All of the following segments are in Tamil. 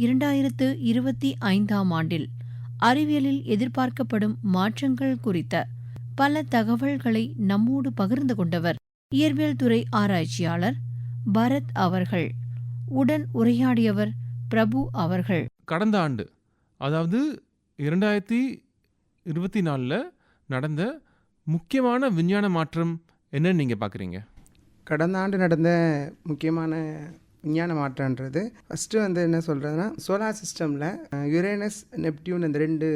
இரண்டாயிரத்து இருபத்தி ஐந்தாம் ஆண்டில் அறிவியலில் எதிர்பார்க்கப்படும் மாற்றங்கள் குறித்த பல தகவல்களை நம்மோடு பகிர்ந்து கொண்டவர் இயற்பியல் துறை ஆராய்ச்சியாளர் பரத் அவர்கள். உடன் உரையாடியவர் பிரபு அவர்கள். கடந்த ஆண்டு அதாவது இரண்டாயிரத்தி இருபத்தி நாலில் நடந்த முக்கியமான விஞ்ஞான மாற்றம் என்னன்னு நீங்கள் பார்க்குறீங்க கடந்த ஆண்டு நடந்த முக்கியமான விஞ்ஞான மாற்றன்றது ஃபஸ்ட்டு வந்து என்ன சொல்கிறதுனா சோலார் சிஸ்டமில் யுரேனஸ் நெப்டியூன் இந்த ரெண்டு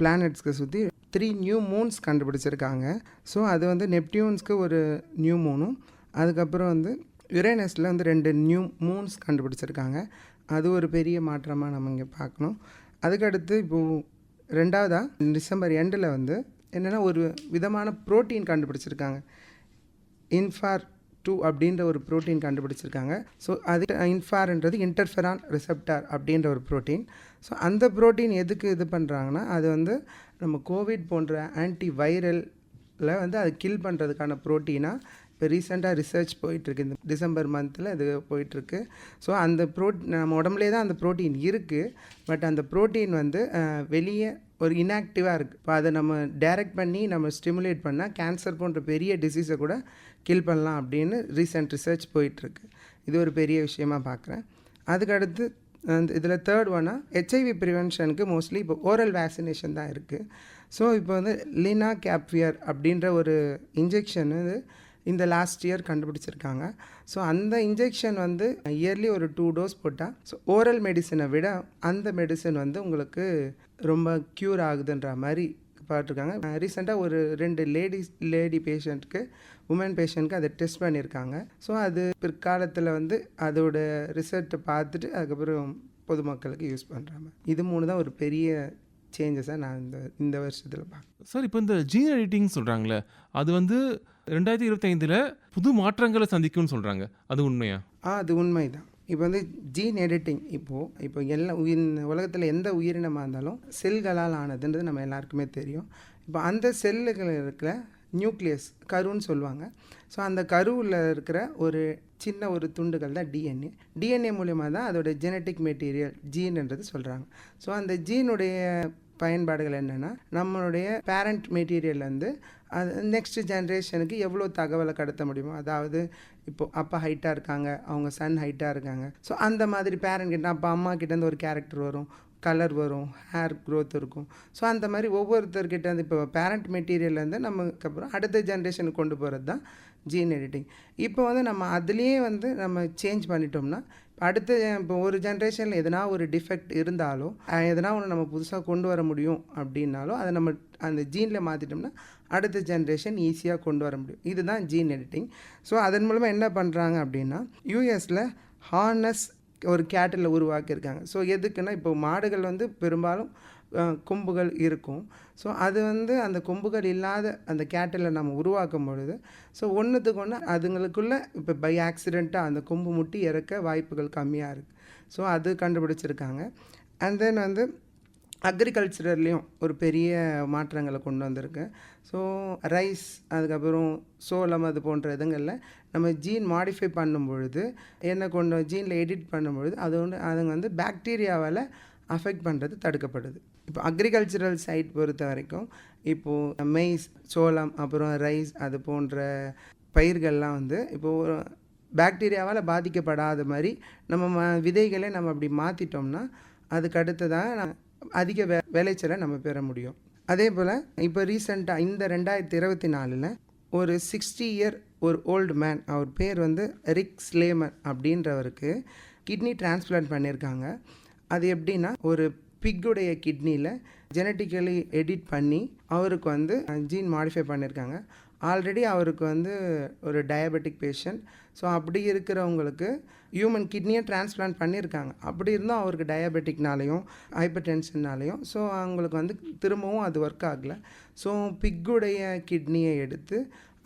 பிளானட்ஸ்க்கு சுற்றி த்ரீ நியூ மூன்ஸ் கண்டுபிடிச்சிருக்காங்க. ஸோ அது வந்து நெப்டியூன்ஸ்க்கு ஒரு நியூ மூனும் அதுக்கப்புறம் வந்து யுரேனஸில் வந்து ரெண்டு நியூ மூன்ஸ் கண்டுபிடிச்சிருக்காங்க. அது ஒரு பெரிய மாற்றமாக நம்ம இங்கே பார்க்கணும். அதுக்கடுத்து இப்போது ரெண்டாவதாக டிசம்பர் எண்டில் வந்து என்னென்னா ஒரு விதமான புரோட்டீன் கண்டுபிடிச்சிருக்காங்க. இன்ஃபார் டூ அப்படின்ற ஒரு ப்ரோட்டீன் கண்டுபிடிச்சிருக்காங்க. ஸோ அது இன்ஃபார்ன்றது இன்டர்ஃபெரான் ரிசெப்டார் அப்படின்ற ஒரு புரோட்டீன் ஸோ அந்த ப்ரோட்டீன் எதுக்கு இது பண்ணுறாங்கன்னா அது வந்து நம்ம கோவிட் போன்ற ஆன்டி வைரலில் வந்து அது கில் பண்ணுறதுக்கான ப்ரோட்டீனாக இப்போ ரீசெண்டாக ரிசர்ச் போயிட்டுருக்கு. இந்த டிசம்பர் மந்தில் இது போயிட்டுருக்கு. ஸோ அந்த ப்ரோட் நம்ம உடம்புலே தான் அந்த ப்ரோட்டீன் இருக்குது பட் அந்த ப்ரோட்டீன் வந்து வெளியே ஒரு இன்ஆக்டிவாக இருக்குது இப்போ அதை நம்ம டைரக்ட் பண்ணி நம்ம ஸ்டிமுலேட் பண்ணால் கேன்சர் போன்ற பெரிய டிசீஸை கூட கில் பண்ணலாம் அப்படின்னு ரீசெண்ட் ரிசர்ச் போயிட்டுருக்கு. இது ஒரு பெரிய விஷயமா பார்க்குறேன் அதுக்கடுத்து அந்த இதில் தேர்ட் ஒன்னா ஹெச்ஐவி ப்ரிவென்ஷனுக்கு மோஸ்ட்லி இப்போ ஓரல் வேக்சினேஷன் தான் இருக்குது ஸோ இப்போ வந்து லினா கேப்வியர் அப்படின்ற ஒரு இன்ஜெக்ஷன் வந்து இந்த லாஸ்ட் இயர் கண்டுபிடிச்சிருக்காங்க. ஸோ அந்த இன்ஜெக்ஷன் வந்து இயர்லி ஒரு டூ டோஸ் போட்டால் ஸோ ஓரல் மெடிசனை விட அந்த மெடிசன் வந்து உங்களுக்கு ரொம்ப க்யூர் ஆகுதுன்ற மாதிரி பார்த்துருக்காங்க ரீசெண்டாக ஒரு ரெண்டு லேடிஸ் லேடி பேஷண்ட்க்கு உமன் பேஷண்ட்க்கு அதை டெஸ்ட் பண்ணியிருக்காங்க ஸோ அது பிற்காலத்தில் வந்து அதோட ரிசல்ட்டை பார்த்துட்டு அதுக்கப்புறம் பொதுமக்களுக்கு யூஸ் பண்ணுறாங்க இது மூணு தான் ஒரு பெரிய சேஞ்சஸாக நான் இந்த இந்த வருஷத்தில் பார்க்குறேன் சார் இப்போ இந்த ஜீன் எடிட்டிங் சொல்கிறாங்களே அது வந்து ரெண்டாயிரத்தி இருபத்தைந்தில் புது மாற்றங்களை சந்திக்கும்னு சொல்கிறாங்க அது உண்மையா? ஆ அது உண்மை தான் இப்போ வந்து ஜீன் எடிட்டிங் இப்போது இப்போ எல்லா உயிர் உலகத்தில் எந்த உயிரினமாக இருந்தாலும் செல்களால் ஆனதுன்றது நம்ம எல்லாருக்குமே தெரியும். இப்போ அந்த செல்லுகள் இருக்கிற நியூக்ளியஸ் கருன்னு சொல்லுவாங்க. ஸோ அந்த கருவில் இருக்கிற ஒரு சின்ன ஒரு துண்டுகள் தான் டிஎன்ஏ டிஎன்ஏ மூலிமா தான் அதோட ஜெனட்டிக் மெட்டீரியல் ஜீன்ன்றது சொல்கிறாங்க ஸோ அந்த ஜீனுடைய பயன்பாடுகள் என்னென்னா நம்மளுடைய பேரண்ட் மெட்டீரியல்லேருந்து அது நெக்ஸ்ட் ஜென்ரேஷனுக்கு எவ்வளோ தகவலை கடத்த முடியுமோ அதாவது இப்போது அப்பா ஹைட்டாக இருக்காங்க அவங்க சன் ஹைட்டாக இருக்காங்க. ஸோ அந்த மாதிரி பேரண்ட் கிட்ட அப்பா அம்மா கிட்டேருந்து ஒரு கேரக்டர் வரும் கலர் வரும் ஹேர் க்ரோத் இருக்கும். ஸோ அந்த மாதிரி ஒவ்வொருத்தர்கிட்ட வந்து இப்போ பேரண்ட் மெட்டீரியல்லேருந்து நமக்கு அப்புறம் அடுத்த ஜென்ரேஷனுக்கு கொண்டு போகிறது தான் ஜீன் எடிட்டிங் இப்போ வந்து நம்ம அதுலேயே வந்து நம்ம சேஞ்ச் பண்ணிட்டோம்னா அடுத்த இப்போ ஒரு ஜென்ரேஷனில் எதனா ஒரு டிஃபெக்ட் இருந்தாலும் எதனா ஒன்று நம்ம புதுசாக கொண்டு வர முடியும் அப்படின்னாலும் அதை நம்ம அந்த ஜீனில் மாற்றிட்டோம்னா அடுத்த ஜென்ரேஷன் ஈஸியாக கொண்டு வர முடியும். இதுதான் ஜீன் எடிட்டிங் ஸோ அதன் மூலமாக என்ன பண்ணுறாங்க அப்படின்னா யூஎஸில் ஹார்னஸ் ஒரு கேட்டில் உருவாக்கியிருக்காங்க. ஸோ எதுக்குன்னா இப்போ மாடுகள் வந்து பெரும்பாலும் கொம்புகள் இருக்கும். ஸோ அது வந்து அந்த கொம்புகள் இல்லாத அந்த கேட்டில் நம்ம உருவாக்கும் பொழுது ஸோ ஒன்றுத்துக்கு ஒன்று அதுங்களுக்குள்ளே இப்போ பை ஆக்சிடெண்ட்டாக அந்த கொம்பு முட்டி இறக்க வாய்ப்புகள் கம்மியாக இருக்குது ஸோ அது கண்டுபிடிச்சிருக்காங்க. அண்ட் தென் வந்து அக்ரிகல்ச்சரல்லையும் ஒரு பெரிய மாற்றங்களை கொண்டு வந்திருக்கு. ஸோ ரைஸ் அதுக்கப்புறம் சோளம் அது போன்ற இதுங்களில் நம்ம ஜீன் மாடிஃபை பண்ணும் பொழுது என்ன கொண்டு ஜீனில் எடிட் பண்ணும் பொழுது அது வந்து அதுங்க வந்து பாக்டீரியாவால் அஃபெக்ட் பண்ணுறது தடுக்கப்படுது. இப்போ அக்ரிகல்ச்சரல் சைட் பொறுத்த வரைக்கும் இப்போது மெய்ஸ் சோளம் அப்புறம் ரைஸ் அது போன்ற பயிர்கள்லாம் வந்து இப்போது பாக்டீரியாவால் பாதிக்கப்படாத மாதிரி நம்ம ம விதைகளை நம்ம அப்படி மாற்றிட்டோம்னா அதுக்கு அடுத்ததாக அதிக வே விளைச்சலை நம்ம பெற முடியும். அதே போல் இப்போ ரீசெண்டாக இந்த ரெண்டாயிரத்தி இருபத்தி நாலில் ஒரு சிக்ஸ்டி இயர் ஒரு ஓல்டு மேன் அவர் பேர் வந்து ரிக் ஸ்லேமர் அப்படின்றவருக்கு கிட்னி டிரான்ஸ்பிளான்ட் பண்ணியிருக்காங்க அது எப்படின்னா ஒரு பிக்குடைய கிட்னியில் ஜெனட்டிக்கலி எடிட் பண்ணி அவருக்கு வந்து ஜீன் மாடிஃபை பண்ணியிருக்காங்க ஆல்ரெடி அவருக்கு வந்து ஒரு டயபெட்டிக் பேஷண்ட் ஸோ அப்படி இருக்கிறவங்களுக்கு ஹியூமன் கிட்னியை டிரான்ஸ்பிளான்ட் பண்ணியிருக்காங்க. அப்படி இருந்தும் அவருக்கு டயபெட்டிக்னாலையும் ஹைப்பர் டென்ஷன்னாலையும் ஸோ அவங்களுக்கு வந்து திரும்பவும் அது ஒர்க் ஆகலை. ஸோ பிக்குடைய கிட்னியை எடுத்து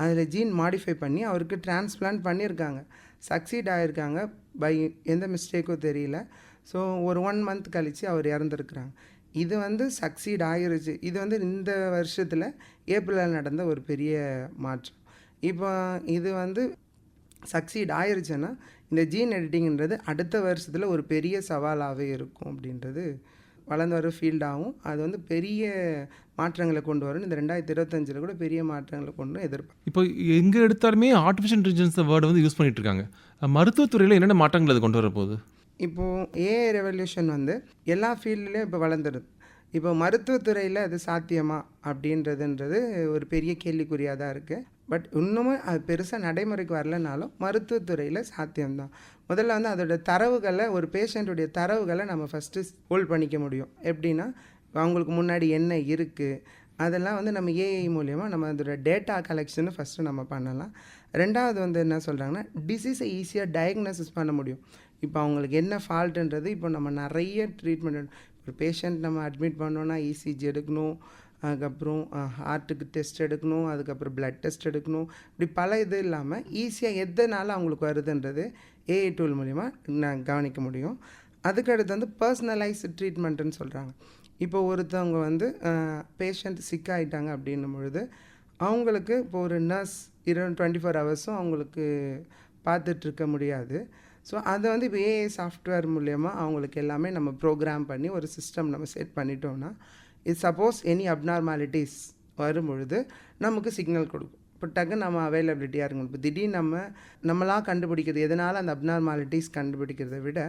அதில் ஜீன் மாடிஃபை பண்ணி அவருக்கு டிரான்ஸ்பிளான்ட் பண்ணியிருக்காங்க. சக்சீட் ஆகியிருக்காங்க பை எந்த மிஸ்டேக்கும் தெரியல. ஸோ ஒரு ஒன் மந்த் கழித்து அவர் இறந்துருக்குறாங்க. இது வந்து சக்சீட் ஆகிருச்சு இது வந்து இந்த வருஷத்தில் ஏப்ரலில் நடந்த ஒரு பெரிய மாற்றம். இப்போ இது வந்து சக்சீட் ஆயிருச்சுன்னா இந்த ஜீன் எடிட்டிங்ன்றது அடுத்த வருஷத்தில் ஒரு பெரிய சவாலாகவே இருக்கும் அப்படின்றது வளர்ந்து வர ஃபீல்டாகவும் அது வந்து பெரிய மாற்றங்களை கொண்டு வரும் இந்த ரெண்டாயிரத்தி இருபத்தஞ்சில் கூட பெரிய மாற்றங்களை கொண்டு எதிர்பார்க்கும் இப்போ எங்கே எடுத்தாலுமே ஆர்டிஃபிஷியல் இன்டெலிஜென்ஸ் வேர்டு வந்து யூஸ் பண்ணிட்டு இருக்காங்க. மருத்துவத்துறையில் என்னென்ன மாற்றங்கள் அது கொண்டு வர போகுது இப்போது ஏஐ ரெவல்யூஷன் வந்து எல்லா ஃபீல்ட்லேயும் இப்போ வளர்ந்துருது. இப்போ மருத்துவத்துறையில் அது சாத்தியமா அப்படின்றதுன்றது ஒரு பெரிய கேள்விக்குறியாக தான் இருக்குது பட் இன்னமும் அது பெருசாக நடைமுறைக்கு வரலனாலும் மருத்துவத்துறையில் சாத்தியம்தான். முதல்ல வந்து அதோட தரவுகளை ஒரு பேஷண்ட்டுடைய தரவுகளை நம்ம ஃபஸ்ட்டு ஹோல்ட் பண்ணிக்க முடியும். எப்படின்னா அவங்களுக்கு முன்னாடி என்ன இருக்குது அதெல்லாம் வந்து நம்ம ஏஐ மூலயமா நம்ம அதோட டேட்டா கலெக்ஷனு ஃபஸ்ட்டு நம்ம பண்ணலாம். ரெண்டாவது வந்து என்ன சொல்கிறாங்கன்னா டிசீஸை ஈஸியாக டயக்னோசிஸ் பண்ண முடியும். இப்போ அவங்களுக்கு என்ன ஃபால்ட்டுன்றது இப்போ நம்ம நிறைய ட்ரீட்மெண்ட் ஒரு பேஷண்ட் நம்ம அட்மிட் பண்ணோன்னா இசிஜி எடுக்கணும் அதுக்கப்புறம் ஹார்ட்டுக்கு டெஸ்ட் எடுக்கணும் அதுக்கப்புறம் பிளட் டெஸ்ட் எடுக்கணும். இப்படி பல இது இல்லாமல் ஈஸியாக எதனால அவங்களுக்கு வருதுன்றது ஏஐ டூல் மூலிமா நான் கவனிக்க முடியும். அதுக்கடுத்து வந்து பர்சனலைஸ்டு ட்ரீட்மெண்ட்டுன்னு சொல்கிறாங்க இப்போ ஒருத்தவங்க வந்து பேஷண்ட் சிக் ஆகிட்டாங்க அப்படின்னும் பொழுது அவங்களுக்கு இப்போ ஒரு நர்ஸ் இரு டுவெண்ட்டி ஃபோர் ஹவர்ஸும் அவங்களுக்கு பார்த்துட்ருக்க முடியாது. ஸோ அதை வந்து இப்போ ஏஐ சாஃப்ட்வேர் மூலயமா அவங்களுக்கு எல்லாமே நம்ம ப்ரோக்ராம் பண்ணி ஒரு சிஸ்டம் நம்ம செட் பண்ணிட்டோம்னா இது சப்போஸ் எனி அப்நார்மாலிட்டிஸ் வரும்பொழுது நமக்கு சிக்னல் கொடுக்கும். இப்போ டக்கு நம்ம அவைலபிலிட்டியாக இருக்கணும். இப்போ திடீர்னு நம்ம நம்மளாக கண்டுபிடிக்கிறது எதனால் அந்த அப்நார்மாலிட்டிஸ் கண்டுபிடிக்கிறத விட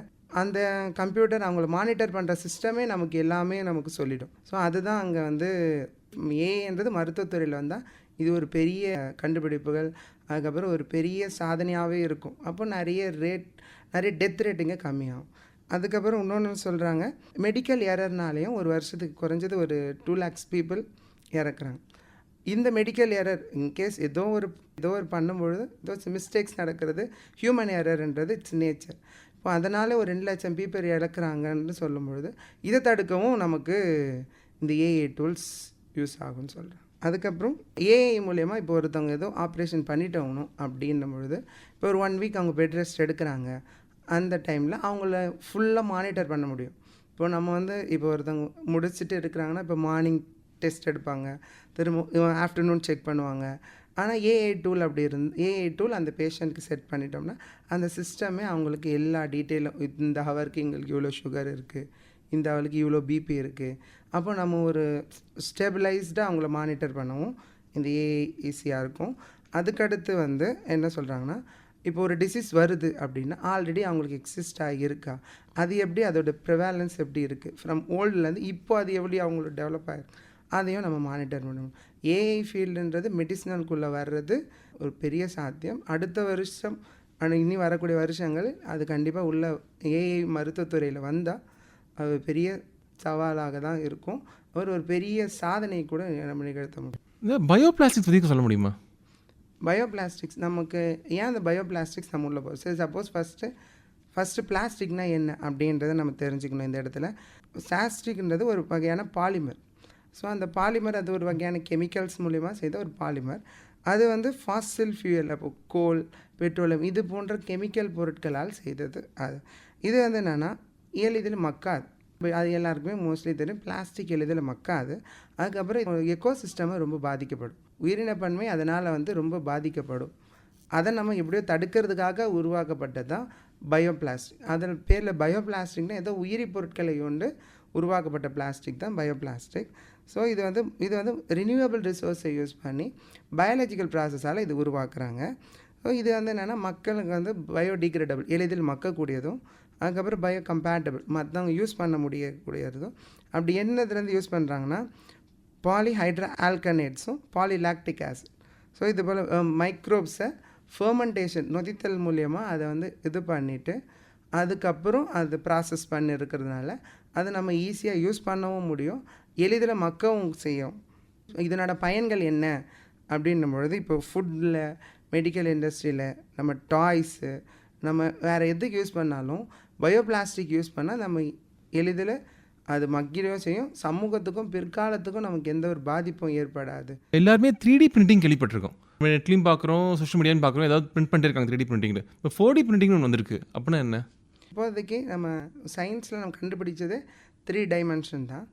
அந்த கம்ப்யூட்டர் அவங்கள மானிட்டர் பண்ணுற சிஸ்டமே நமக்கு எல்லாமே நமக்கு சொல்லிடும். ஸோ அதுதான் அங்கே வந்து ஏன்றது மருத்துவத்துறையில் வந்தால் இது ஒரு பெரிய கண்டுபிடிப்புகள். அதுக்கப்புறம் ஒரு பெரிய சாதனையாகவே இருக்கும். அப்போ நிறைய ரேட் நிறைய டெத் ரேட்டுங்க கம்மியாகும். அதுக்கப்புறம் இன்னொன்று சொல்கிறாங்க மெடிக்கல் எரர்னாலேயும் ஒரு வருஷத்துக்கு குறைஞ்சது ஒரு டூ லேக்ஸ் பீப்புள் இறக்குறாங்க. இந்த மெடிக்கல் எரர் இன்கேஸ் ஏதோ ஒரு ஏதோ ஒரு பண்ணும்பொழுது ஏதோ மிஸ்டேக்ஸ் நடக்கிறது ஹியூமன் எரர்ன்றது இட்ஸ் நேச்சர் இப்போ அதனால் ஒரு ரெண்டு லட்சம் பீப்பர் இழக்கிறாங்கன்னு சொல்லும் பொழுது இதை தடுக்கவும் நமக்கு இந்த ஏஐ டூல்ஸ் யூஸ் ஆகும்னு சொல்கிறேன் அதுக்கப்புறம் ஏஐ மூலயமா இப்போ ஒருத்தவங்க ஏதோ ஆப்ரேஷன் பண்ணிட்டோங்கணும் அப்படின்னும் பொழுது இப்போ ஒரு ஒன் வீக் அவங்க பெட் ரெஸ்ட் எடுக்கிறாங்க. அந்த டைமில் அவங்கள ஃபுல்லாக மானிட்டர் பண்ண முடியும். இப்போ நம்ம வந்து இப்போ ஒருத்தவங்க முடிச்சுட்டு இருக்கிறாங்கன்னா இப்போ மார்னிங் டெஸ்ட் எடுப்பாங்க. திரும்ப ஆஃப்டர்நூன் செக் பண்ணுவாங்க. ஆனால் ஏஐ டூல் அப்படி இருந்து ஏஐ டூல் அந்த பேஷண்ட்க்கு செட் பண்ணிட்டோம்னா அந்த சிஸ்டமே அவங்களுக்கு எல்லா டீட்டெயிலும் இந்த ஹவருக்கு எங்களுக்கு இவ்வளோ சுகர் இருக்குது இந்த அவளுக்கு இவ்வளோ பிபி இருக்குது அப்போ நம்ம ஒரு ஸ்டெபிளைஸ்டாக அவங்கள மானிட்டர் பண்ணவும். இந்த ஏஐ ஈஸியாக இருக்கும் அதுக்கடுத்து வந்து என்ன சொல்கிறாங்கன்னா இப்போ ஒரு டிசீஸ் வருது அப்படின்னா ஆல்ரெடி அவங்களுக்கு எக்ஸிஸ்ட் ஆகியிருக்கா அது எப்படி அதோட ப்ரிவேலன்ஸ் எப்படி இருக்குது ஃப்ரம் ஓல்டுலேருந்து இப்போ அது எப்படி அவங்களுக்கு டெவலப் ஆகிருக்கு அதையும் நம்ம மானிட்டர் பண்ணணும் ஏஐ ஃபீல்டுன்றது மெடிசினல்குள்ளே வர்றது ஒரு பெரிய சாத்தியம். அடுத்த வருஷம் ஆனால் இனி வரக்கூடிய வருஷங்கள் அது கண்டிப்பாக உள்ள ஏஐ மருத்துவத்துறையில் வந்தால் அது பெரிய சவாலாக தான் இருக்கும். ஒரு ஒரு பெரிய சாதனை கூட நம்ம நிகழ்த்த முடியும். இந்த பயோ பிளாஸ்டிக்ஸ் பற்றி சொல்ல முடியுமா? பயோ பிளாஸ்டிக்ஸ் நமக்கு ஏன் அந்த பயோ பிளாஸ்டிக்ஸ் நம்ம உள்ள போகும் சரி சப்போஸ் ஃபஸ்ட்டு ஃபஸ்ட்டு பிளாஸ்டிக்னா என்ன அப்படின்றத நம்ம தெரிஞ்சுக்கணும் இந்த இடத்துல. பிளாஸ்டிக்ன்றது ஒரு வகையான பாலிமர் ஸோ அந்த பாலிமர் அது ஒரு வகையான கெமிக்கல்ஸ் மூலிமா செய்த ஒரு பாலிமர் அது வந்து ஃபாசில் ஃபியூயல் அப்போ கோல் பெட்ரோலியம் இது போன்ற கெமிக்கல் பொருட்களால் செய்தது அது. இது வந்து என்னென்னா எளிதில் மக்காது. அது எல்லாருக்குமே மோஸ்ட்லி தெரியும். பிளாஸ்டிக் எளிதில் மக்காது. அதுக்கப்புறம் எக்கோ சிஸ்டமும் ரொம்ப பாதிக்கப்படும். உயிரினப்பன்மை அதனால் வந்து ரொம்ப பாதிக்கப்படும். அதை நம்ம எப்படியோ தடுக்கிறதுக்காக உருவாக்கப்பட்டது தான் பயோ பிளாஸ்டிக் அதன் பேரில் பயோ பிளாஸ்டிக்னா ஏதோ உயிரி பொருட்களை கொண்டு உருவாக்கப்பட்ட பிளாஸ்டிக் தான் பயோ பிளாஸ்டிக் ஸோ இது வந்து இது வந்து ரினியூவபிள் ரிசோர்ஸை யூஸ் பண்ணி பயாலஜிக்கல் ப்ராசஸால் இது உருவாக்குறாங்க. ஸோ இது வந்து என்னென்னா மக்களுக்கு வந்து பயோடிகிரேடபிள் எளிதில் மக்கக்கூடியதும் அதுக்கப்புறம் பயோ கம்பேட்டபிள் மற்றவங்க யூஸ் பண்ண முடியக்கூடியதும். அப்படி என்னதுலேருந்து யூஸ் பண்ணுறாங்கன்னா பாலிஹைட்ரா ஆல்கனேட்ஸும் பாலிலாக்டிக் ஆசிட் ஸோ இது போல் மைக்ரோப்ஸை ஃபர்மெண்டேஷன் நொதித்தல் மூலியமாக அதை வந்து இது பண்ணிவிட்டு அதுக்கப்புறம் அது ப்ராசஸ் பண்ணி இருக்கிறதுனால அதை நம்ம ஈஸியாக யூஸ் பண்ணவும் முடியும். எளிதில் மக்கவும் செய்யும். இதனோட பயன்கள் என்ன? அப்படின்னும் பொழுது இப்போ ஃபுட்டில் மெடிக்கல் இண்டஸ்ட்ரியில் நம்ம டாய்ஸு நம்ம வேறு எதுக்கு யூஸ் பண்ணாலும் பயோ பிளாஸ்டிக் யூஸ் பண்ணால் நம்ம எளிதில் அது மக்கிடவும் செய்யும். சமூகத்துக்கும் பிற்காலத்துக்கும் நமக்கு எந்த ஒரு பாதிப்பும் ஏற்படாது. எல்லாருமே த்ரீ டி பிரிண்டிங் கேள்விப்பட்டிருக்கோம். நெட்லையும் பார்க்குறோம் சோஷியல் மீடியான்னு பார்க்குறோம் ஏதாவது பிரிண்ட் பண்ணிருக்காங்க த்ரீ டி பிரிண்டிங்கில் இப்போ ஃபோர் டி பிரிண்டிங்னு ஒன்று வந்திருக்கு. அப்படின்னா என்ன? இப்போதைக்கு நம்ம சயின்ஸில் நம்ம கண்டுபிடிச்சது த்ரீ டைமென்ஷன் தான்.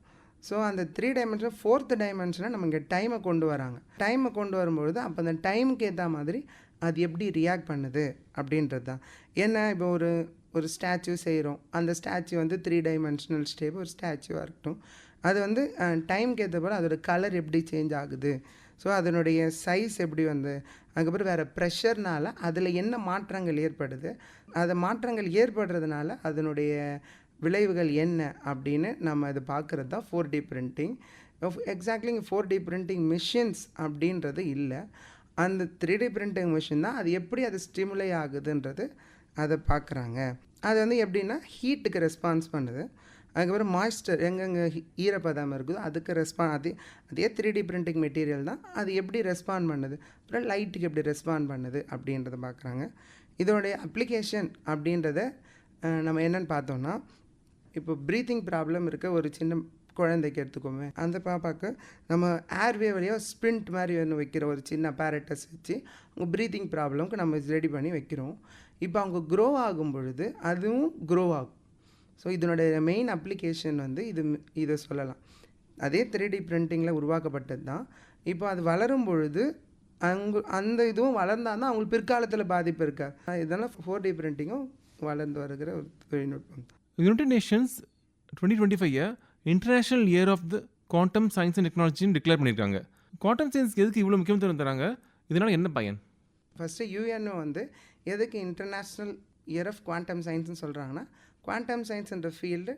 ஸோ அந்த த்ரீ டைமென்ஷன் ஃபோர்த் டைமென்ஷனை நம்ம இங்கே டைமை கொண்டு வராங்க. டைமை கொண்டு வரும்பொழுது அப்போ அந்த டைமுக்கு ஏற்ற மாதிரி அது எப்படி ரியாக்ட் பண்ணுது அப்படின்றது தான். ஏன்னா இப்போ ஒரு ஒரு ஸ்டாச்சு செய்கிறோம் அந்த ஸ்டாச்சு வந்து த்ரீ டைமென்ஷனல் ஸ்டேப் ஒரு ஸ்டாச்சுவாக இருக்கட்டும். அது வந்து டைம்க்கு ஏற்ற போல் அதோட கலர் எப்படி சேஞ்ச் ஆகுது? ஸோ அதனுடைய சைஸ் எப்படி வந்து அதுக்கப்புறம் வேறு ப்ரெஷர்னால் அதில் என்ன மாற்றங்கள் ஏற்படுது? அது மாற்றங்கள் ஏற்படுறதுனால அதனுடைய விளைவுகள் என்ன? அப்படின்னு நம்ம இது பார்க்குறது தான் four D printing exactly four D printing machines அப்படின்றது இல்லை. அந்த த்ரீ டி பிரிண்டிங் மிஷின் தான் அது எப்படி அது ஸ்டிமுலை ஆகுதுன்றது அதை பார்க்குறாங்க. அது வந்து எப்படின்னா ஹீட்டுக்கு ரெஸ்பான்ஸ் பண்ணுது. அதுக்கப்புறம் மாய்ஸ்டர் எங்கெங்கே ஈரப்பதம் இருக்குதோ அதுக்கு ரெஸ்பான் அதே அதே த்ரீ டி பிரிண்டிங் மெட்டீரியல் தான். அது எப்படி ரெஸ்பாண்ட் பண்ணுது? அப்புறம் லைட்டுக்கு எப்படி ரெஸ்பாண்ட் பண்ணுது? அப்படின்றத பார்க்குறாங்க. இதோடைய அப்ளிகேஷன் அப்படின்றத நம்ம என்னென்னு பார்த்தோம்னா இப்போ ப்ரீத்திங் ப்ராப்ளம் இருக்க ஒரு சின்ன குழந்தைக்கு எடுத்துக்கோமே. அந்த பாப்பாவுக்கு நம்ம ஏர்வே வழியாக ஸ்ப்ரிண்ட் மாதிரி ஒன்று வைக்கிற ஒரு சின்ன பேரட்டஸ் வச்சு அவங்க ப்ரீத்திங் ப்ராப்ளம்க்கு நம்ம ரெடி பண்ணி வைக்கிறோம். இப்போ அவங்க க்ரோ ஆகும் பொழுது அதுவும் க்ரோ ஆகும். ஸோ இதனுடைய மெயின் அப்ளிகேஷன் வந்து இது இதை சொல்லலாம். அதே த்ரீ டி பிரிண்டிங்கில் உருவாக்கப்பட்டது தான். இப்போ அது வளரும் பொழுது அங்கு அந்த இதுவும் வளர்ந்தால் தான் அவங்களுக்கு பிற்காலத்தில் பாதிப்பு இருக்கா? இதெல்லாம் ஃபோர் டி பிரிண்டிங்கும் வளர்ந்து வருகிற ஒரு தொழில்நுட்பம் United Nations twenty twenty five international year of the quantum science and டெக்னாலஜின்னு declare பண்ணியிருக்காங்க. குவாண்டம் சயின்ஸ்க்கு எதுக்கு இவ்வளோ முக்கியத்துவம் தராங்க? இதனால் என்ன பயன்? ஃபஸ்ட்டு யூஎன்ஓ வந்து எதுக்கு இன்டர்நேஷ்னல் இயர் ஆஃப் குவாண்டம் சயின்ஸ்னு சொல்கிறாங்கன்னா குவாண்டம் சயின்ஸ்ன்ற ஃபீல்டு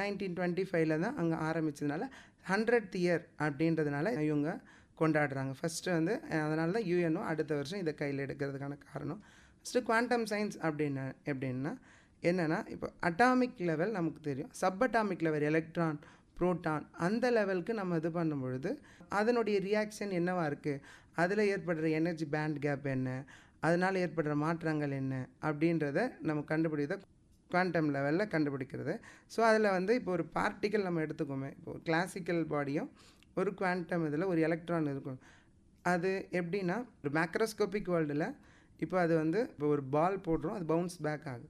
நைன்டீன் டுவெண்ட்டி ஃபைவ்ல தான் அங்கே ஆரம்பித்ததுனால ஹண்ட்ரட் இயர் அப்படின்றதுனால இவங்க கொண்டாடுறாங்க. ஃபஸ்ட்டு வந்து அதனால தான் யூஎன்ஓ அடுத்த வருஷம் இதை கையில் எடுக்கிறதுக்கான காரணம். ஃபஸ்ட்டு குவாண்டம் சயின்ஸ் அப்படின்னா எப்படின்னா என்னென்னா இப்போ அட்டாமிக் லெவல் நமக்கு தெரியும். Sub atomic level electron proton அந்த லெவலுக்கு நம்ம இது பண்ணும் பொழுது அதனுடைய ரியாக்ஷன் என்னவாக இருக்குது அதில் ஏற்படுற எனர்ஜி பேண்ட் கேப் என்ன? அதனால் ஏற்படுற மாற்றங்கள் என்ன அப்படின்றத நம்ம கண்டுபிடிக்கிறத குவாண்டம் லெவலில் கண்டுபிடிக்கிறது. ஸோ அதில் வந்து இப்போ ஒரு பார்ட்டிக்கல் நம்ம எடுத்துக்கோமே. இப்போ கிளாசிக்கல் பாடியும் ஒரு குவாண்டம் இதில் ஒரு எலக்ட்ரான் இருக்கும். அது எப்படின்னா ஒரு மேக்ரோஸ்கோபிக் வேர்ல்டில் இப்போ அது வந்து இப்போ ஒரு பால் போடுறோம் அது பவுன்ஸ் பேக் ஆகுது.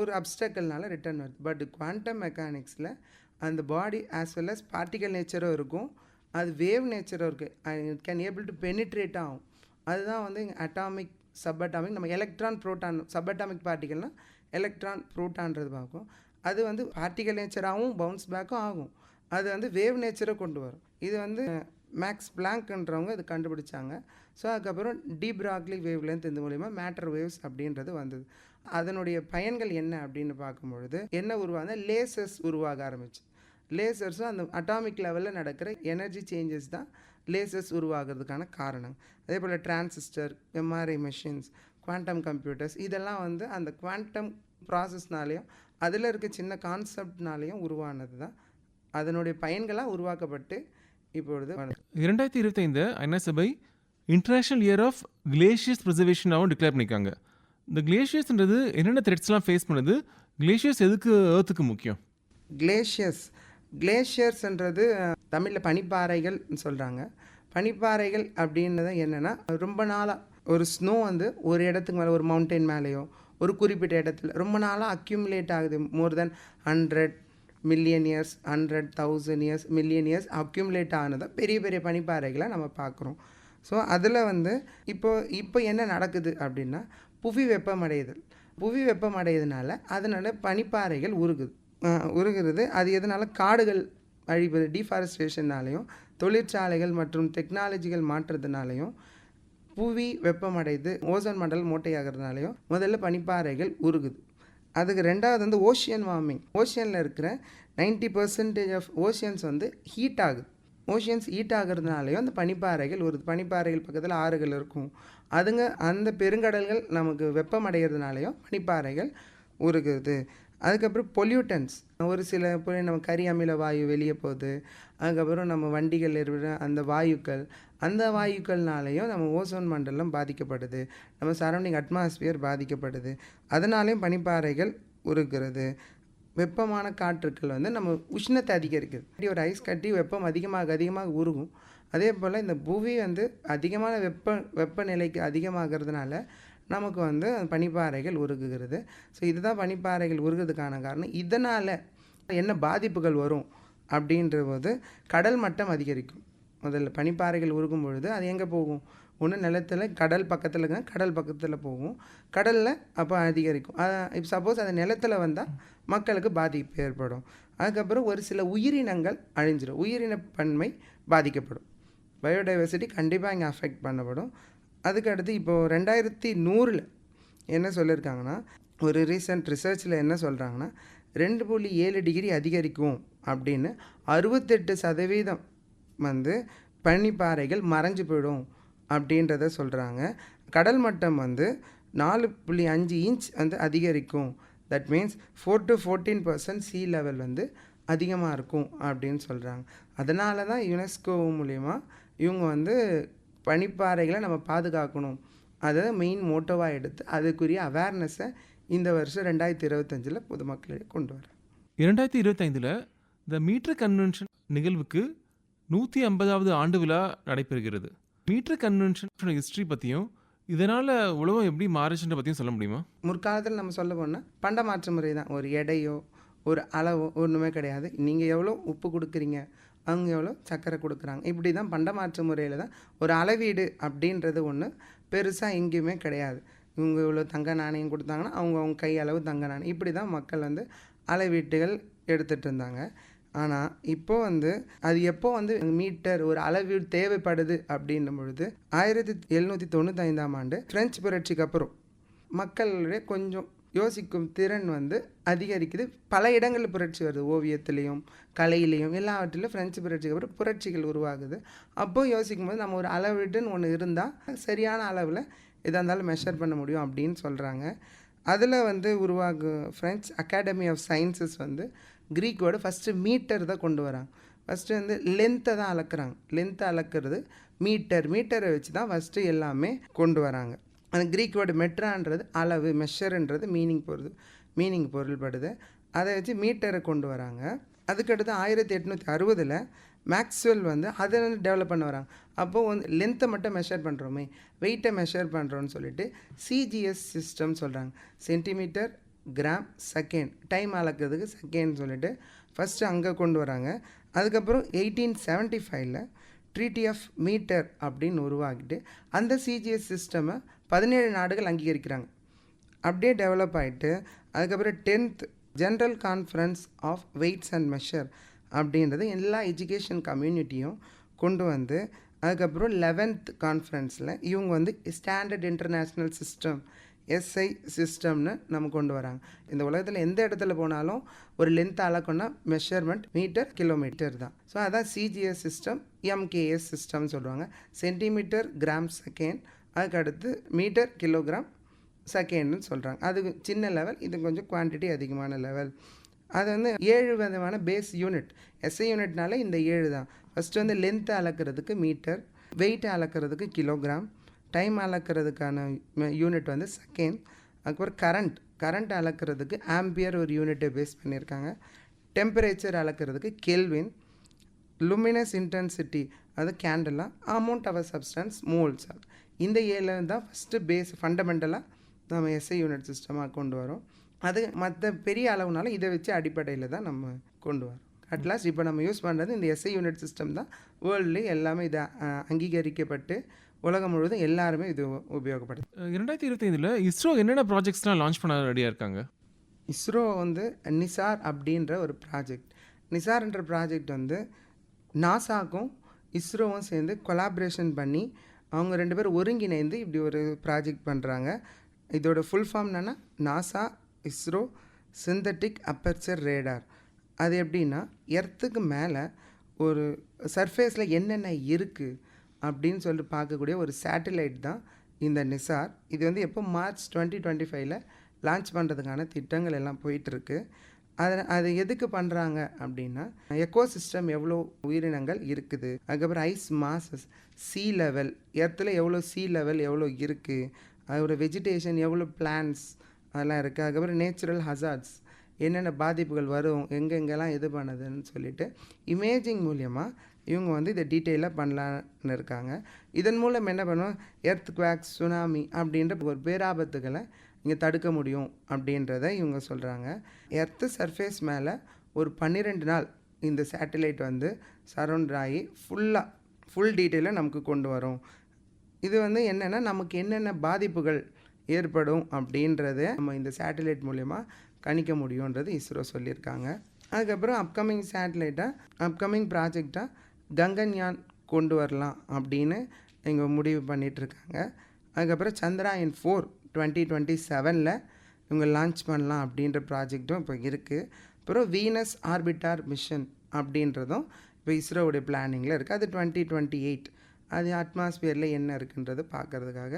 ஒரு அப்டக்கல்னால ரிட்டர்ன் வருது. பட் குவாண்டம் மெக்கானிக்ஸில் அந்த body as well as particle நேச்சரும் இருக்கும். அது வேவ் நேச்சரும் இருக்குது it can able to penetrate ஆகும். அதுதான் வந்து அட்டாமிக் சப் அட்டாமிக் நம்ம எலக்ட்ரான் ப்ரோட்டான் சப் அட்டாமிக் பார்ட்டிகல்னால் எலக்ட்ரான் ப்ரோட்டான்றது பார்க்கும். அது வந்து பார்ட்டிகல் நேச்சராகவும் பவுன்ஸ் பேக்கும் ஆகும். அது வந்து வேவ் நேச்சரை கொண்டு வரும். இது வந்து மேக்ஸ் பிளாங்க்ன்றவங்க இது கண்டுபிடிச்சாங்க. ஸோ அதுக்கப்புறம் டீப்ராக்லி வேவ் லென்த் இந்த மூலிமா மேட்டர் வேவ்ஸ் அப்படின்றது வந்தது. அதனுடைய பயன்கள் என்ன அப்படின்னு பார்க்கும்பொழுது என்ன உருவாக லேசர்ஸ் உருவாக ஆரம்பிச்சு. லேசர்ஸும் அந்த அட்டாமிக் லெவலில் நடக்கிற எனர்ஜி சேஞ்சஸ் தான் லேசர்ஸ் உருவாகிறதுக்கான காரணம். அதே போல் transistor MRI machines quantum computers இதெல்லாம் வந்து அந்த குவாண்டம் ப்ராசஸ்னாலேயும் அதில் இருக்க சின்ன கான்செப்ட்னாலேயும் உருவானது தான் அதனுடைய பயன்களாக உருவாக்கப்பட்டு இப்பொழுது. இரண்டாயிரத்தி இருபத்தைந்து ஐநா இன்டர்நேஷனல் இயர் ஆஃப் கிளேஷியஸ் ப்ரிசர்வேஷனாகவும் டிக்ளேர் பண்ணியிருக்காங்க. இந்த கிளேஷியஸ்ன்றது என்னென்ன த்ரெட்ஸ்லாம் ஃபேஸ் பண்ணுது? கிளேஷியஸ் எதுக்கு ஏர்த்துக்கு முக்கியம்? கிளேஷியர்ஸ் கிளேஷியர்ஸ்ன்றது தமிழில் பனிப்பாறைகள்னு சொல்கிறாங்க பனிப்பாறைகள் அப்படின்றது என்னென்னா ரொம்ப நாளாக ஒரு ஸ்னோ வந்து ஒரு இடத்துக்கு மேலே ஒரு மவுண்டைன் மேலேயோ ஒரு குறிப்பிட்ட இடத்துல ரொம்ப நாளாக அக்யூமுலேட் ஆகுது. More than hundred million years hundred thousand years million years accumulate ஆனதை பெரிய பெரிய பனிப்பாறைகளை நம்ம பார்க்குறோம். ஸோ அதில் வந்து இப்போ இப்போ என்ன நடக்குது அப்படின்னா புவி வெப்பமடைதல். புவி வெப்பமடையதுனால அதனால பனிப்பாறைகள் உருகுது. உருகிறது. அது எதனால காடுகள் அழிவது டீஃபாரஸ்டேஷன்னாலையும் தொழிற்சாலைகள் மற்றும் டெக்னாலஜிகள் மாற்றுறதுனாலையும் புவி வெப்பமடைந்து ஓசோன் மண்டலம் மூட்டையாகிறதுனாலையும் முதல்ல பனிப்பாறைகள் உருகுது. அதுக்கு ரெண்டாவது வந்து ஓஷியன் வார்மிங் ஓஷியனில் இருக்கிற 90% பர்சன்டேஜ் ஆஃப் ஓஷியன்ஸ் வந்து ஹீட் ஆகுது. ஓஷியன்ஸ் ஹீட் ஆகிறதுனாலையும் அந்த பனிப்பாறைகள் ஒரு பனிப்பாறைகள் பக்கத்தில் ஆறுகள் இருக்கும். அதுங்க அந்த பெருங்கடல்கள் நமக்கு வெப்பமடைகிறதுனாலையும் பனிப்பாறைகள் உருகுது. அதுக்கப்புறம் பொல்யூட்டன்ஸ் ஒரு சில பொருள் நம்ம கரி அமில வாயு வெளியே போகுது. அதுக்கப்புறம் நம்ம வண்டிகள் இருக்கிற அந்த வாயுக்கள். அந்த வாயுக்கள்னாலையும் நம்ம ஓசோன் மண்டலம் பாதிக்கப்படுது. நம்ம சரௌண்டிங் அட்மாஸ்பியர் பாதிக்கப்படுது. அதனாலையும் பனிப்பாறைகள் உருகிறது. வெப்பமான காற்றுக்கள் வந்து நம்ம உஷ்ணத்தை அதிகரிக்குது. இப்படி ஒரு ஐஸ் கட்டி வெப்பம் அதிகமாக அதிகமாக உருகும். அதே போல் இந்த புவி வந்து அதிகமான வெப்ப வெப்பநிலைக்கு அதிகமாகிறதுனால நமக்கு வந்து அந்த பனிப்பாறைகள் உருகுகிறது. ஸோ இதுதான் பனிப்பாறைகள் உருகிறதுக்கான காரணம். இதனால் என்ன பாதிப்புகள் வரும் அப்படின்ற போது கடல் மட்டம் அதிகரிக்கும். முதல்ல பனிப்பாறைகள் உருகும் பொழுது அது எங்கே போகும்? ஒன்று நிலத்தில் கடல் பக்கத்தில் இருக்க கடல் பக்கத்தில் போகும். கடலில் அப்போ அதிகரிக்கும். இப்போ சப்போஸ் அது நிலத்தில் வந்தால் மக்களுக்கு பாதிப்பு ஏற்படும். அதுக்கப்புறம் ஒரு சில உயிரினங்கள் அழிஞ்சிடும் உயிரின பன்மை பாதிக்கப்படும். பயோடைவர்சிட்டி கண்டிப்பாக இங்கே அஃபெக்ட் பண்ணப்படும். அதுக்கு அடுத்து இப்போது ரெண்டாயிரத்தி நூறில் என்ன சொல்லியிருக்காங்கன்னா ஒரு ரீசன்ட் ரிசர்ச்சில் என்ன சொல்கிறாங்கன்னா ரெண்டு புள்ளி ஏழு டிகிரி அதிகரிக்கும் அப்படின்னு அறுபத்தெட்டு சதவீதம் வந்து பனிப்பாறைகள் மறைஞ்சு போயிடும் அப்படின்றத சொல்கிறாங்க கடல் மட்டம் வந்து நாலு புள்ளி அஞ்சு இன்ச் வந்து அதிகரிக்கும். That means four to fourteen percent sea level வந்து அதிகமாக இருக்கும் அப்படின்னு சொல்கிறாங்க அதனால தான் யுனெஸ்கோ மூலயமா இவங்க வந்து பனிப்பாறைகளை நம்ம பாதுகாக்கணும். அதை மெயின் மோட்டோவாக எடுத்து அதுக்குரிய அவேர்னஸை இந்த வருஷம் ரெண்டாயிரத்தி இருபத்தஞ்சில் பொதுமக்களிடையே கொண்டு வர. இரண்டாயிரத்தி இருபத்தைந்தில் த மீட்டர் கன்வென்ஷன் நிகழ்வுக்கு நூற்றி ஐம்பதாவது ஆண்டு விழா நடைபெறுகிறது. மீட்டர் கன்வென்ஷன் ஹிஸ்ட்ரி பற்றியும் இதனால் உலகம் எப்படி மாறுச்சுன்ற பற்றியும் சொல்ல முடியுமா? முற்காலத்தில் நம்ம சொல்ல போனால் பண்ட மாற்று முறை தான். ஒரு எடையோ ஒரு அளவோ ஒன்றுமே கிடையாது. நீங்கள் எவ்வளோ உப்பு கொடுக்குறீங்க? அவங்க எவ்வளோ சர்க்கரை கொடுக்குறாங்க. இப்படி தான் பண்டமாற்று முறையில் தான் ஒரு அளவீடு அப்படின்றது ஒன்று பெருசாக எங்கேயுமே கிடையாது. இவங்க இவ்வளோ தங்க நாணயம் கொடுத்தாங்கன்னா அவங்க அவங்க கை அளவு தங்க நாணயம். இப்படி தான் மக்கள் வந்து அளவீட்டுகள் எடுத்துகிட்டு இருந்தாங்க. ஆனால் இப்போ வந்து அது எப்போ வந்து மீட்டர் ஒரு அளவீடு தேவைப்படுது அப்படின்னும் பொழுது ஆயிரத்தி எழுநூற்றி தொண்ணூத்தைந்தாம் ஆண்டு ஃப்ரெஞ்சு புரட்சிக்கு அப்புறம் மக்களுடைய கொஞ்சம் யோசிக்கும் திறன் வந்து அதிகரிக்குது. பல இடங்களில் புரட்சி வருது. ஓவியத்துலேயும் கலையிலையும் எல்லாவற்றிலும் ஃப்ரெஞ்சு புரட்சிக்கு அப்புறம் புரட்சிகள் உருவாகுது. அப்போ யோசிக்கும் போது நம்ம ஒரு அளவீடுன்னு ஒன்று இருந்தால் சரியான அளவில் எதாக இருந்தாலும் மெஷர் பண்ண முடியும் அப்படின்னு சொல்கிறாங்க அதில் வந்து உருவாகு ஃப்ரெஞ்ச் அகாடமி ஆஃப் சயின்சஸ் வந்து க்ரீக்கோட ஃபஸ்ட்டு மீட்டர் தான் கொண்டு வராங்க. ஃபஸ்ட்டு வந்து லென்த்தை தான் அளக்குறாங்க. லென்த்தை அளக்கிறது மீட்டர் மீட்டரை வச்சு தான் ஃபஸ்ட்டு எல்லாமே கொண்டு வராங்க. அந்த க்ரீக் வேர்டு மெட்ரான்றது அளவு மெஷர்ன்றது மீனிங் போகிறது மீனிங் பொருள்படுது. அதை வச்சு மீட்டரை கொண்டு வராங்க. அதுக்கடுத்து ஆயிரத்தி எட்நூற்றி அறுபதில் மேக்ஸ்வெல் வந்து அதை வந்து டெவலப் பண்ண வராங்க. அப்போது வந்து லென்த்தை மட்டும் மெஷர் பண்ணுறோமே வெயிட்டை மெஷர் பண்ணுறோன்னு சொல்லிட்டு சிஜிஎஸ் சிஸ்டம் சொல்கிறாங்க சென்டிமீட்டர் கிராம் செகண்ட் டைம் அளக்கிறதுக்கு செகண்ட் சொல்லிட்டு ஃபஸ்ட்டு அங்கே கொண்டு வராங்க. அதுக்கப்புறம் எயிட்டீன் செவன்ட்டி ஃபைவ்ல ட்ரீட்டி ஆஃப் மீட்டர் அப்படின்னு உருவாக்கிட்டு அந்த சிஜிஎஸ் சிஸ்டமை பதினேழு நாடுகள் அங்கீகரிக்கிறாங்க. அப்படியே டெவலப் ஆகிட்டு அதுக்கப்புறம் tenth general conference of weights and measure அப்படின்றது எல்லா எஜுகேஷன் கம்யூனிட்டியும் கொண்டு வந்து அதுக்கப்புறம் லெவன்த் கான்ஃபரன்ஸில் இவங்க வந்து ஸ்டாண்டர்ட் இன்டர்நேஷ்னல் சிஸ்டம் எஸ்ஐ சிஸ்டம்னு நம்ம கொண்டு வராங்க. இந்த உலகத்தில் எந்த இடத்துல போனாலும் ஒரு லென்த் அளக்குன்னா மெஷர்மெண்ட் மீட்டர் கிலோமீட்டர் தான். ஸோ அதான் சிஜிஎஸ் சிஸ்டம் எம்கேஎஸ் சிஸ்டம்னு சொல்லுவாங்க. சென்டிமீட்டர் கிராம் செகண்ட் அதுக்கு அடுத்து மீட்டர் கிலோகிராம் செகண்ட்னு சொல்கிறாங்க அது சின்ன லெவல் இது கொஞ்சம் குவான்டிட்டி அதிகமான லெவல் அது வந்து ஏழு விதமான பேஸ் யூனிட் எஸ்ஐ யூனிட்னால இந்த ஏழு தான். ஃபஸ்ட்டு வந்து லென்த்தை அளக்கிறதுக்கு மீட்டர் வெயிட்டை அளக்கிறதுக்கு கிலோகிராம் டைம் அளக்கிறதுக்கான யூனிட் வந்து செகண்ட் அதுக்கப்புறம் கரண்ட் கரண்ட் அளக்கிறதுக்கு ஆம்பியர் ஒரு யூனிட்டை பேஸ் பண்ணியிருக்காங்க. டெம்பரேச்சர் அளக்கிறதுக்கு கெல்வின் லுமினஸ் இன்டென்சிட்டி அது கேண்டலாக அமௌண்ட் ஆஃப் சப்ஸ்டன்ஸ் மோல்ஸ் இந்த ஏழு தான் ஃபஸ்ட்டு பேஸ் ஃபண்டமெண்டலாக நம்ம எஸ்ஐ யூனிட் சிஸ்டமாக கொண்டு வரோம். அது மற்ற பெரிய அளவுனால இதை வச்சு அடிப்படையில் தான் நம்ம கொண்டு வரோம். அட்லாஸ்ட் இப்போ நம்ம யூஸ் பண்ணுறது இந்த எஸ்ஐ யூனிட் சிஸ்டம் தான். வேர்ல்டு எல்லாமே இதை அங்கீகரிக்கப்பட்டு உலகம் முழுவதும் எல்லாருமே இது உபயோகப்படுது. இரண்டாயிரத்தி இருபத்தைந்தில் இஸ்ரோ என்னென்ன ப்ராஜெக்ட்ஸ்லாம் லான்ச் பண்ண ரெடியாக இருக்காங்க? இஸ்ரோ வந்து நிசார் அப்படின்ற ஒரு ப்ராஜெக்ட் நிசார்ன்ற ப்ராஜெக்ட் வந்து நாசாக்கும் இஸ்ரோவும் சேர்ந்து கொலாபரேஷன் பண்ணி அவங்க ரெண்டு பேரும் ஒருங்கிணைந்து இப்படி ஒரு ப்ராஜெக்ட் பண்ணுறாங்க இதோட ஃபுல் ஃபார்ம் என்னென்னா NASA ISRO synthetic aperture radar அது எப்படின்னா எர்த்துக்கு மேலே ஒரு சர்ஃபேஸில் என்னென்ன இருக்குது அப்படின்னு சொல்லிட்டு பார்க்கக்கூடிய ஒரு சேட்டிலைட் தான் இந்த நிசார் இது வந்து எப்போ மார்ச் டுவெண்ட்டி டுவெண்ட்டி ஃபைவ்ல லான்ச் பண்ணுறதுக்கான திட்டங்கள் எல்லாம் போயிட்டுருக்கு. அதை அது எதுக்கு பண்ணுறாங்க அப்படின்னா எக்கோ சிஸ்டம் எவ்வளோ உயிரினங்கள் இருக்குது அதுக்கப்புறம் ஐஸ் மாசஸ் சீ லெவல் எர்த்தில் எவ்வளோ சீ லெவல் எவ்வளோ இருக்குது அதோட வெஜிடேஷன் எவ்வளோ பிளான்ஸ் அதெல்லாம் இருக்குது அதுக்கப்புறம் நேச்சுரல் ஹசார்ட்ஸ் என்னென்ன பாதிப்புகள் வரும் எங்கெங்கெல்லாம் இது பண்ணுதுன்னு சொல்லிட்டு இமேஜிங் மூலியமாக இவங்க வந்து இதை டீட்டெயிலாக பண்ணலான்னு இருக்காங்க. இதன் மூலம் என்ன பண்ணுவோம்? எர்த் குவாக்ஸ் சுனாமி அப்படின்ற ஒரு பேராபத்துகளை இங்கே தடுக்க முடியும் அப்படின்றத இவங்க சொல்கிறாங்க எர்த்து சர்ஃபேஸ் மேலே ஒரு பன்னிரெண்டு நாள் இந்த சேட்டலைட் வந்து சரௌண்ட் ஆகி ஃபுல்லாக ஃபுல் டீட்டெயிலாக நமக்கு கொண்டு வரும். இது வந்து என்னென்னா நமக்கு என்னென்ன பாதிப்புகள் ஏற்படும் அப்படின்றத நம்ம இந்த சேட்டலைட் மூலயமா கணிக்க முடியுன்றது இஸ்ரோ சொல்லியிருக்காங்க. அதுக்கப்புறம் அப்கமிங் சேட்டலைட்டாக அப்கமிங் ப்ராஜெக்டாக கங்கன்யான் கொண்டு வரலாம் அப்படின்னு இங்கே முடிவு பண்ணிகிட்ருக்காங்க அதுக்கப்புறம் சந்திராயன் ஃபோர் டுவெண்ட்டி டுவெண்ட்டி செவனில் இவங்க லான்ச் பண்ணலாம் அப்படின்ற ப்ராஜெக்ட்டும் இப்போ இருக்குது அப்புறம் வீனஸ் ஆர்பிட்டார் மிஷன் அப்படின்றதும் இப்போ இஸ்ரோவுடைய பிளானிங்கில் இருக்குது அது டுவெண்ட்டி டுவெண்ட்டி எயிட். அது அட்மாஸ்பியரில் என்ன இருக்குன்றது பார்க்கறதுக்காக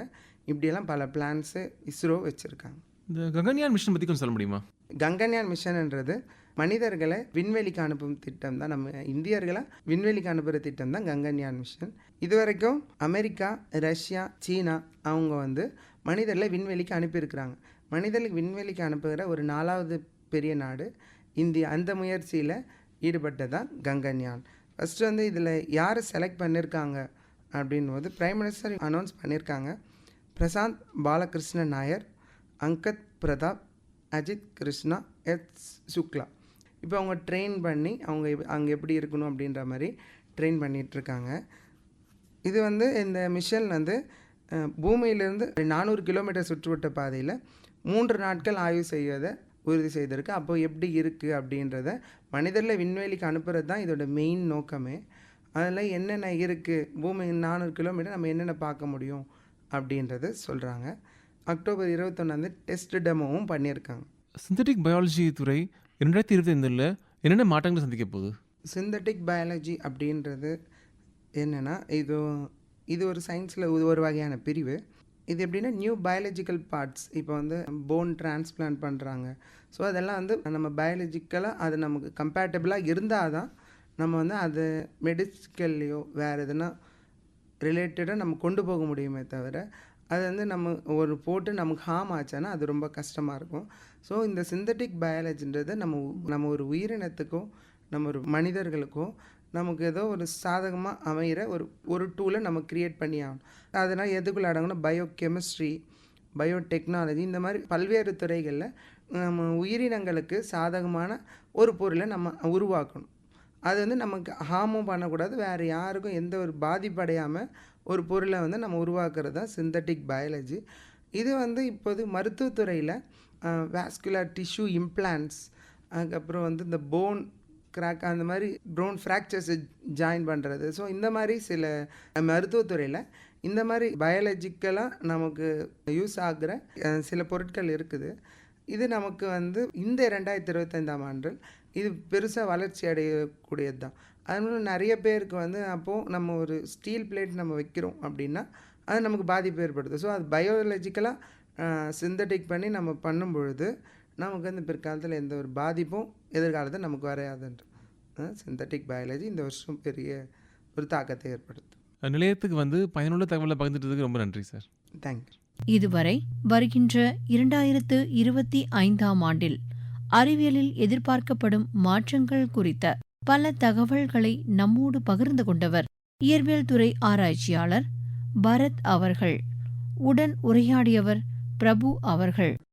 இப்படியெல்லாம் பல பிளான்ஸு இஸ்ரோ வச்சுருக்காங்க. இந்த ககன்யான் மிஷன் பற்றி கொஞ்சம் சொல்ல முடியுமா? கங்கன்யான் மிஷன்ன்றது மனிதர்களை விண்வெளிக்கு அனுப்பும் திட்டம் தான். நம்ம இந்தியர்களை விண்வெளிக்கு அனுப்புகிற திட்டம் தான் கங்கன்யான் மிஷன். இதுவரைக்கும் அமெரிக்கா ரஷ்யா சீனா அவங்க வந்து மனிதர்களை விண்வெளிக்கு அனுப்பியிருக்கிறாங்க. மனிதர்களுக்கு விண்வெளிக்கு அனுப்புகிற ஒரு நாலாவது பெரிய நாடு இந்தியா. அந்த முயற்சியில் ஈடுபட்டதான் கங்கன்யான். ஃபஸ்ட்டு வந்து இதில் யார் செலக்ட் பண்ணியிருக்காங்க அப்படின் போது பிரைம் மினிஸ்டர் அனௌன்ஸ் பண்ணியிருக்காங்க பிரசாந்த் பாலகிருஷ்ணன் நாயர். அங்கத் பிரதாப் அஜித் கிருஷ்ணா எஸ் சுக்லா. இப்போ அவங்க ட்ரெயின் பண்ணி அவங்க எப்- அங்கே எப்படி இருக்கணும் அப்படின்ற மாதிரி ட்ரெயின் பண்ணிகிட்ருக்காங்க இது வந்து இந்த மிஷன் வந்து பூமியிலேருந்து பூமியிலிருந்து நானூறு கிலோமீட்டர் சுற்றுவட்ட பாதையில் மூன்று நாட்கள் ஆய்வு செய்வதை உறுதி செய்திருக்கு. அப்போ எப்படி இருக்குது அப்படின்றத மனிதரில் விண்வெளிக்கு அனுப்புறது தான் இதோட மெயின் நோக்கமே. அதில் என்னென்ன இருக்குது பூமி நானூறு கிலோமீட்டர் நம்ம என்னென்ன பார்க்க முடியும் அப்படின்றத சொல்கிறாங்க அக்டோபர் இருபத்தொன்னாந்து டெஸ்ட் டெமோவும் பண்ணியிருக்காங்க. சிந்தட்டிக் பயாலஜி துறை ரெண்டாயிரத்தி இருபத்தி ஐந்தில் என்னென்ன மாற்றங்களை சந்திக்க போகுது? சிந்தட்டிக் பயாலஜி அப்படின்றது என்னென்னா இது இது ஒரு சயின்ஸில் இது ஒரு வகையான பிரிவு. இது எப்படின்னா நியூ பயாலஜிக்கல் பார்ட்ஸ் இப்போ வந்து போன் டிரான்ஸ்பிளான்ட் பண்ணுறாங்க ஸோ அதெல்லாம் வந்து நம்ம பயாலஜிக்கலாக அது நமக்கு கம்பேட்டபிளாக இருந்தால் தான் நம்ம வந்து அது மெடிக்கல்லையோ வேறு எதுனா ரிலேட்டடாக நம்ம கொண்டு போக முடியுமே தவிர அது வந்து நம்ம ஒரு போட்டு நமக்கு ஹார்ம் ஆச்சுன்னா அது ரொம்ப கஷ்டமாக இருக்கும். ஸோ இந்த சிந்தட்டிக் பயாலஜின்றது நம்ம நம்ம ஒரு உயிரினத்துக்கோ நம்ம ஒரு மனிதர்களுக்கோ நமக்கு ஏதோ ஒரு சாதகமாக அமைகிற ஒரு ஒரு டூலை நம்ம க்ரியேட் பண்ணி ஆகணும். அதனால் எதுக்குள்ள அடங்குனா பயோ கெமிஸ்ட்ரி பயோ டெக்னாலஜி இந்த மாதிரி பல்வேறு துறைகளில் நம்ம உயிரினங்களுக்கு சாதகமான ஒரு பொருளை நம்ம உருவாக்கணும். அது வந்து நமக்கு ஹார்மும் பண்ணக்கூடாது. வேறு யாருக்கும் எந்த ஒரு பாதிப்படையாமல் ஒரு பொருளை வந்து நம்ம உருவாக்குறது தான் சிந்தட்டிக் பயாலஜி இது வந்து இப்போது மருத்துவத்துறையில் வேஸ்குலர் டிஷ்யூ இம்ப்ளான்ட்ஸ் அதுக்கப்புறம் வந்து இந்த போன் கிராக் அந்த மாதிரி ப்ரோன் ஃப்ராக்சர்ஸை ஜாயின் பண்ணுறது ஸோ இந்த மாதிரி சில மருத்துவத்துறையில் இந்த மாதிரி பயாலஜிக்கலாக நமக்கு யூஸ் ஆகிற சில பொருட்கள் இருக்குது. இது நமக்கு வந்து இந்த ரெண்டாயிரத்தி இருபத்தைந்தாம் ஆண்டில் இது பெருசாக வளர்ச்சி அடையக்கூடியது தான். அதனால நிறைய பேருக்கு வந்து அப்போது நம்ம ஒரு ஸ்டீல் பிளேட் நம்ம வைக்கிறோம் அப்படின்னா அது நமக்கு பாதிப்பு ஏற்படுது. ஸோ அது பயாலஜிக்கலாக சிந்தட்டிக் பண்ணி நம்ம பண்ணும் பொழுது நமக்கு வந்து பிற்காலத்தில் எந்த ஒரு பாதிப்பும் எதிர்காலத்தில் நமக்கு வரையாதுன்ற சிந்தட்டிக் பயாலஜி இந்த வருஷம் பெரிய ஒரு தாக்கத்தை ஏற்படுத்தும். நிலையத்துக்கு வந்து பயனுள்ள தகவலை பகிர்ந்துட்டதுக்கு ரொம்ப நன்றி சார். தேங்க்யூ இதுவரை வருகின்ற இரண்டாயிரத்து இருபத்தி ஐந்தாம் ஆண்டில் அறிவியலில் எதிர்பார்க்கப்படும் மாற்றங்கள் குறித்த பல தகவல்களை நம்மோடு பகிர்ந்து கொண்டவர் இயற்பியல் துறை ஆராய்ச்சியாளர் பரத் அவர்கள். உடன் உரையாடியவர் பிரபு அவர்கள்.